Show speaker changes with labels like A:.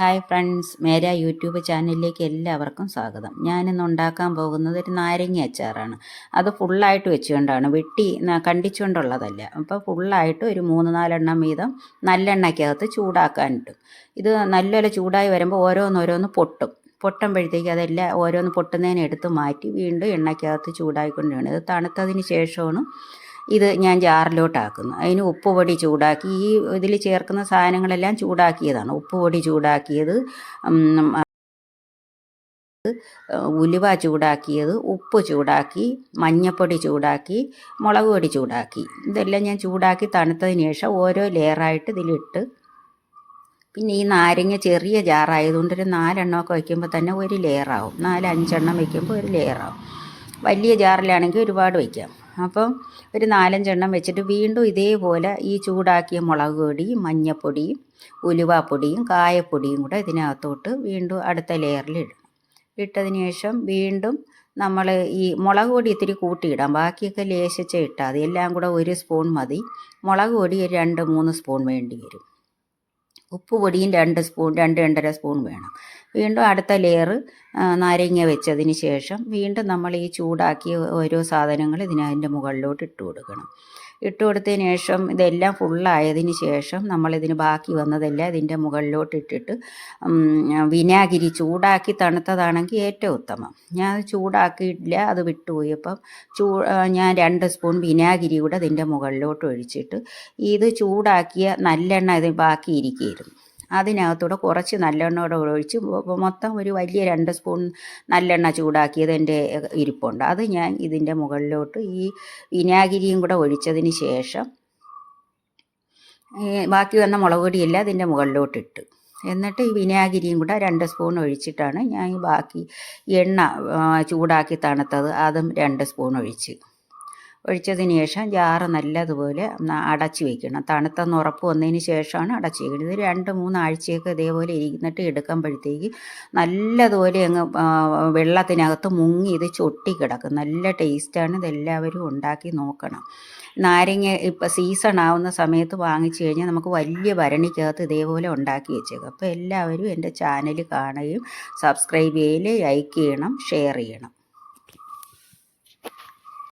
A: Hi friends മേര YouTube ചാനലിലേക്ക് എല്ലാവർക്കും സ്വാഗതം. ഞാനിന്ന് ഉണ്ടാക്കാൻ പോകുന്നത് ഒരു നാരങ്ങ അച്ചാറാണ്. അത് ഫുള്ളായിട്ട് വെച്ചുകൊണ്ടാണ് വെട്ടി കണ്ടിച്ചുകൊണ്ടുള്ളതല്ല. അപ്പോൾ ഫുള്ളായിട്ട് ഒരു മൂന്ന് നാലെണ്ണം വീതം നല്ലെണ്ണയ്ക്കകത്ത് ചൂടാക്കാനിട്ടും. ഇത് നല്ലപോലെ ചൂടായി വരുമ്പോൾ ഓരോന്നോരോന്ന് പൊട്ടും. പൊട്ടുമ്പോഴത്തേക്ക് അതെല്ലാം ഓരോന്ന് പൊട്ടുന്നതിന് എടുത്ത് മാറ്റി വീണ്ടും എണ്ണയ്ക്കകത്ത് ചൂടായിക്കൊണ്ടിരിക്കണം ഇത് തണുത്തതിന് ശേഷമാണ് ഇത് ഞാൻ ജാറിലോട്ടാക്കുന്നു. അതിന് ഉപ്പ് പൊടി ചൂടാക്കി ഈ ഇതിൽ ചേർക്കുന്ന സാധനങ്ങളെല്ലാം ചൂടാക്കിയതാണ്. ഉപ്പ് പൊടി ചൂടാക്കിയത് ഉലുവ ചൂടാക്കിയത് ഉപ്പ് ചൂടാക്കി മഞ്ഞപ്പൊടി ചൂടാക്കി മുളക് പൊടി ചൂടാക്കി. ഇതെല്ലാം ഞാൻ ചൂടാക്കി തണുത്തതിന് ശേഷം ഓരോ ലെയറായിട്ട് ഇതിലിട്ട് പിന്നെ ഈ നാരങ്ങ ചെറിയ ജാറായതുകൊണ്ട് ഒരു നാലെണ്ണമൊക്കെ വയ്ക്കുമ്പോൾ തന്നെ ഒരു ലെയറാവും. നാല് അഞ്ചെണ്ണം വയ്ക്കുമ്പോൾ ഒരു ലെയറാവും. വലിയ ജാറിലാണെങ്കിൽ ഒരുപാട് വയ്ക്കാം. അപ്പം ഒരു നാലഞ്ചെണ്ണം വെച്ചിട്ട് വീണ്ടും ഇതേപോലെ ഈ ചൂടാക്കിയ മുളക് പൊടി മഞ്ഞപ്പൊടിയും ഉലുവാപ്പൊടിയും കായപ്പൊടിയും കൂടെ ഇതിനകത്തോട്ട് വീണ്ടും അടുത്ത ലെയറിൽ ഇടണം. ഇട്ടതിന് ശേഷം വീണ്ടും നമ്മൾ ഈ മുളക് പൊടി ഇത്തിരി കൂട്ടിയിടാം. ബാക്കിയൊക്കെ ലേശിച്ച് ഇട്ടാൽ മതി. എല്ലാം കൂടെ ഒരു സ്പൂൺ മതി. മുളക് പൊടി രണ്ട് മൂന്ന് സ്പൂൺ വേണ്ടി വരും. ഉപ്പ് പൊടിയും രണ്ട് സ്പൂൺ രണ്ട് രണ്ടര സ്പൂൺ വേണം. വീണ്ടും അടുത്ത ലെയർ നാരങ്ങ വെച്ചതിന് ശേഷം വീണ്ടും നമ്മൾ ഈ ചൂടാക്കിയ ഓരോ സാധനങ്ങൾ ഇതിനതിന്റെ മുകളിലോട്ട് ഇട്ട് കൊടുക്കണം. ഇട്ട് കൊടുത്തതിന് ശേഷം ഇതെല്ലാം ഫുള്ളായതിന് ശേഷം നമ്മളിതിന് ബാക്കി വന്നതെല്ലാം ഇതിന്റെ മുകളിലോട്ട് ഇട്ടിട്ട് വിനാഗിരി ചൂടാക്കി തണുത്തതാണെങ്കിൽ ഏറ്റവും ഉത്തമം. ഞാൻ ചൂടാക്കിയിട്ടില്ല അത് വിട്ടുപോയി അപ്പം ചൂ ഞാൻ രണ്ട് സ്പൂൺ വിനാഗിരി കൂടെ ഇതിന്റെ മുകളിലോട്ട് ഒഴിച്ചിട്ട് ഇത് ചൂടാക്കിയ നല്ലെണ്ണ ഇത് ബാക്കി ഇരിക്കുകയായിരുന്നു അതിനകത്തൂടെ കുറച്ച് നല്ലെണ്ണ കൂടെ ഒഴിച്ച് മൊത്തം ഒരു വലിയ രണ്ട് സ്പൂൺ നല്ലെണ്ണ ചൂടാക്കിയത് എന്റെ ഇരിപ്പുണ്ട്. അത് ഞാൻ ഇതിന്റെ മുകളിലോട്ട് ഈ വിനാഗിരിയും കൂടെ ഒഴിച്ചതിന് ശേഷം ബാക്കി വന്ന മുളക് പൊടിയെല്ലാം അതിന്റെ മുകളിലോട്ട് ഇട്ട് എന്നിട്ട് ഈ വിനാഗിരിയും കൂടെ രണ്ട് സ്പൂൺ ഒഴിച്ചിട്ടാണ് ഞാൻ ഈ ബാക്കി എണ്ണ ചൂടാക്കി തണുത്തത് അതും രണ്ട് സ്പൂൺ ഒഴിച്ച്. ഒഴിച്ചതിന് ശേഷം ജാറ് നല്ലതുപോലെ അടച്ചു വയ്ക്കണം തണുത്തെന്ന് ഉറപ്പ് വന്നതിന് ശേഷമാണ് അടച്ചു വയ്ക്കുന്നത് ഇത് രണ്ട് മൂന്നാഴ്ചയൊക്കെ ഇതേപോലെ ഇരുന്നിട്ട് എടുക്കുമ്പോഴത്തേക്ക് നല്ലതുപോലെ അങ്ങ് വെള്ളത്തിനകത്ത് മുങ്ങി ഇത് ചൊട്ടി കിടക്കും നല്ല ടേസ്റ്റാണ്. ഇതെല്ലാവരും ഉണ്ടാക്കി നോക്കണം. നാരങ്ങ ഇപ്പം സീസൺ ആവുന്ന സമയത്ത് വാങ്ങിച്ചു കഴിഞ്ഞാൽ നമുക്ക് വലിയ ഭരണിക്കകത്ത് ഇതേപോലെ ഉണ്ടാക്കി വെച്ചേക്കാം. അപ്പോൾ എല്ലാവരും എന്റെ ചാനൽ കാണുകയും സബ്സ്ക്രൈബ് ചെയ്യൽ ലൈക്ക് ചെയ്യണം ഷെയർ ചെയ്യണം.